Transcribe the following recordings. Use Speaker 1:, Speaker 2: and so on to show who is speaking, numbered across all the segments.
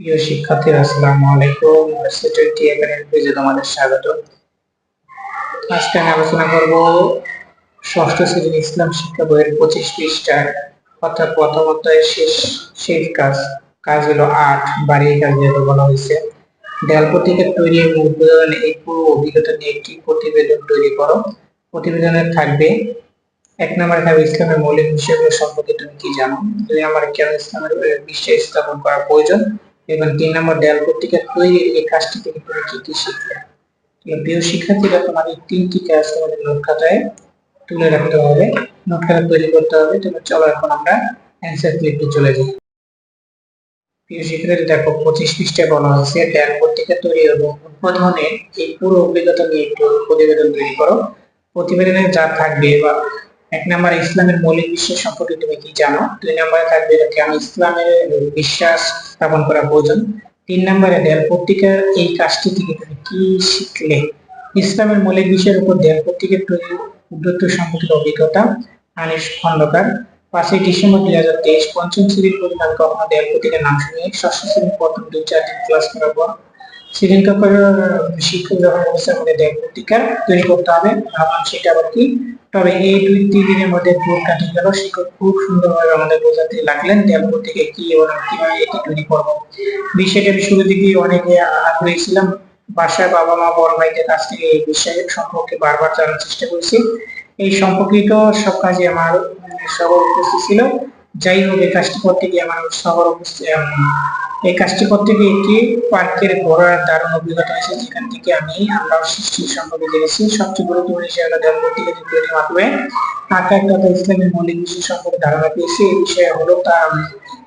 Speaker 1: প্রিয় শিক্ষার্থীরা, আসসালামু আলাইকুম। ভার্সিটি একাডেমি পেজে তোমাদের স্বাগত। আজকে আমি আলোচনা করব ষষ্ঠ শ্রেণির ইসলাম শিক্ষা বইয়ের পঁচিশ পৃষ্ঠার অর্থাৎ প্রথম অধ্যায়ের শেষ শেষ কাজ। কাজ হলো আট বাড়ির কাজ যেহেতু বলা হয়েছে। দেয়াল প্রতীকের তৈরি এবং এই পুরো অভিজ্ঞতা নিয়ে একটি প্রতিবেদন তৈরি করো। প্রতিবেদনে থাকবে, এক নম্বর থাকবে ইসলামের মৌলিক বিষয়গুলো সম্পর্কে তুমি কি জানো? দুই নম্বরে কেন ইসলামের বিশ্বে স্থাপন করা প্রয়োজন। এবং তিন নম্বর দেয়াল পত্রিকার তৈরির এই কাজটি থেকে তুমি কি কি শিখলে প্রিয় শিক্ষার্থীরা তোমাদের তিনটি কাজ তোমাদের নোট খাতায় তুলে রাখতে হবে নোট খাতা তৈরি করতে হবে তুমি চলো এখন আমরা অ্যান্সার ক্লিপে চলে যাই। প্রিয় শিক্ষার্থী, দেখো, পঁচিশ পৃষ্ঠায় বলা হয়েছে পত্রিকা তৈরি এবং উদ্বোধনের এই পুরো অভিজ্ঞতা নিয়ে একটু প্রতিবেদন তৈরি করো। প্রতিবেদনে যা থাকবে বা এক নম্বরে ইসলামের মৌলিক বিশ্বাস সম্পর্কে তুমি কি জানো? দুই নম্বরে থাকবে কেন ইসলামের বিশ্বাস স্থাপন করা প্রয়োজন? তিন নম্বরে দেয়াল পত্রিকার এই কাজটি থেকে তুমি কি শিখলে? ইসলামের মৌলিক বিষয়ের উপর দেয়াল পত্রিকার তৈরি উদ্যুত্ত সম্পর্কিত অভিজ্ঞতা, আনিস খন্দকার। পাঁচই ডিসেম্বর দুই হাজার তেইশ পঞ্চম শ্রেণির পরিমাণ কখনো দেয়াল পত্রিকার নাম শুনে ষষ্ঠ শ্রেণির প্রথম দুই চার দিন ক্লাস করার পর শ্রেণির শিক্ষক যখন বলছে আমাদের দেয়াল পত্রিকা তৈরি করতে হবে? ভাবলাম সেটা আবার কি? তবে এই দুই, তিন দিনের মধ্যে গেল শিক্ষক খুব সুন্দরভাবে আমাদের বোঝাতে লাগলেন থেকে কি কীভাবে এটি তৈরি করব। বিষয়টা আমি শুরু অনেকে আগ্রহী ছিলাম। বাসায় বাবা মা বড় ভাইদের কাছ থেকে এই বিষয়ে সম্পর্কে বারবার জানার চেষ্টা করেছি। এই সম্পর্কিত সব কাজে আমার শহর উপস্থিত ছিল। যাই হোক এই কাজটি করতে গিয়ে আমার শহর এই কাজটি করতে গিয়ে একটি পার্কের ঘোরার দারুণ অভিজ্ঞতা হয়েছে। যেখান থেকে আমি আল্লাহর সৃষ্টি সম্পর্কে জেনেছি। সবচেয়ে গুরুত্বপূর্ণ বিষয় হলো থেকে তৈরির মাধ্যমে আকার তথা ইসলামের মৌলিক বিষয় সম্পর্কে ধারণা পেয়েছি। এই বিষয়ে হলো তার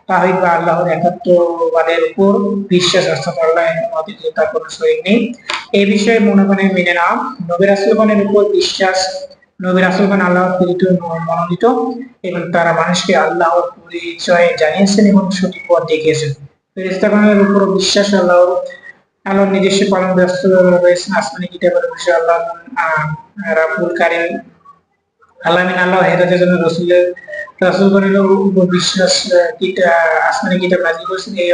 Speaker 1: তাহিদ বা আল্লাহর একাত্মবাদের উপর বিশ্বাস অর্থাৎ আল্লাহ অতীতে তার কোনো শরীর নেই। এই বিষয়ে মনে মনে মেনে নেওয়া নবীর আসলগণের উপর বিশ্বাস নবীর আসলগণ আল্লাহর প্রেরিত মনোনীত এবং তারা মানুষকে আল্লাহর পরিচয় জানিয়েছেন এবং সঠিক পথ দেখিয়েছেন। ফেরিস্তাগণের উপর বিশ্বাস আল্লাহ আল্লাহর নিজস্ব পালন ব্যস্ত রয়েছেন। আসমানি কিতাবের বিষয়ে আল্লাহ রাবুল কারিম আল্লামিন আল্লাহ হেদাজের জন্য রসুলের বিশ্বাস আসমানি এই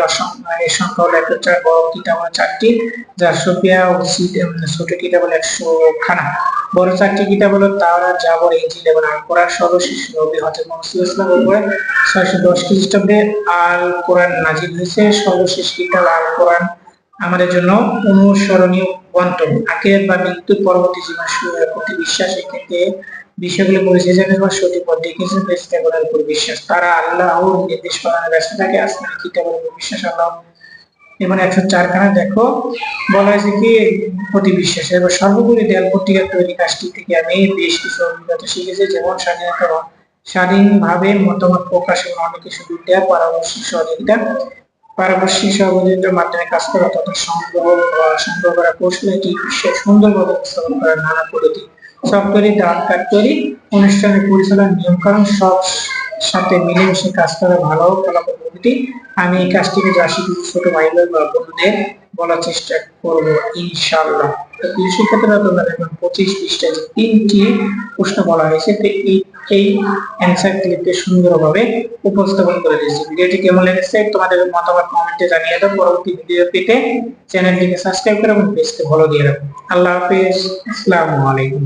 Speaker 1: এই সংখ্যা হলো একটা চার, বড় হলো চারটি, যার ও ছোট হলো একশো খানা। বড় চারটি হলো তাওরা, জাবর এবং আল কোরআন সর্বশেষ ওয়াসাল্লামের উপরে। 610 খ্রিস্টাব্দে আল কোরআন নাজিল হয়েছে। সর্বশেষ কিতাব আল কোরআন। আমাদের জন্য অনুসরণীয় গ্রন্থ। আখিরাত বা মৃত্যুর পরবর্তী জীবন শুরুর প্রতি বিশ্বাস এক্ষেত্রে বিষয়গুলো পরিচর্যা বা সঠিক পথ দেখিয়েছেন চেষ্টা করার উপর বিশ্বাস। তারা আল্লাহ নির্দেশ পালনে ব্যস্ত থাকে আসমানি কিতাবের উপর বিশ্বাস? আল্লাহ এবং একশো চারখানা দেখো, বলা হয়েছে কি, প্রতি বিশ্বাস এবার সর্বোপরি দেয়াল পত্রিকা তৈরি কাজটি থেকে আমি বেশ কিছু অভিজ্ঞতা শিখেছি, যেমন স্বাধীনতা স্বাধীনভাবে মতামত প্রকাশ এবং অনেক কিছু বিদ্যা, পারদর্শী সহযোগিতা পারপার্শ্বিক সহযোগিতার মাধ্যমে কাজ করা তথা সংগ্রহ সংগ্রহ করা কৌশল এটি বিশ্বের সুন্দরভাবে উপস্থাপন করার নানা পদ্ধতি। সব তৈরি দাঁত কাট তৈরি অনুষ্ঠানের পরিচালনার নিয়ম কারণ সব সাথে মিলেমিশে কাজ করা ভালো ফলাফল প্রকৃতি আমি এই কাজটিকে শিখেছি ছোট ভাই বা বন্ধুদের বলার চেষ্টা করব প্রিয় শিক্ষার্থীরা, তোমরা দেখুন পঁচিশ পৃষ্ঠায় যে তিনটি প্রশ্ন বলা হয়েছে এই এই অ্যান্সার ক্লিপে সুন্দরভাবে উপস্থাপন করে দিয়েছি। ভিডিওটি কেমন লেগেছে তোমাদের মতামত কমেন্টে জানিয়ে দাও। পরবর্তী ভিডিও পেতে চ্যানেলটিকে সাবস্ক্রাইব করো এবং পেজকে ফলো দিয়ে রাখো। আল্লাহ হাফেজ। আসসালামু আলাইকুম।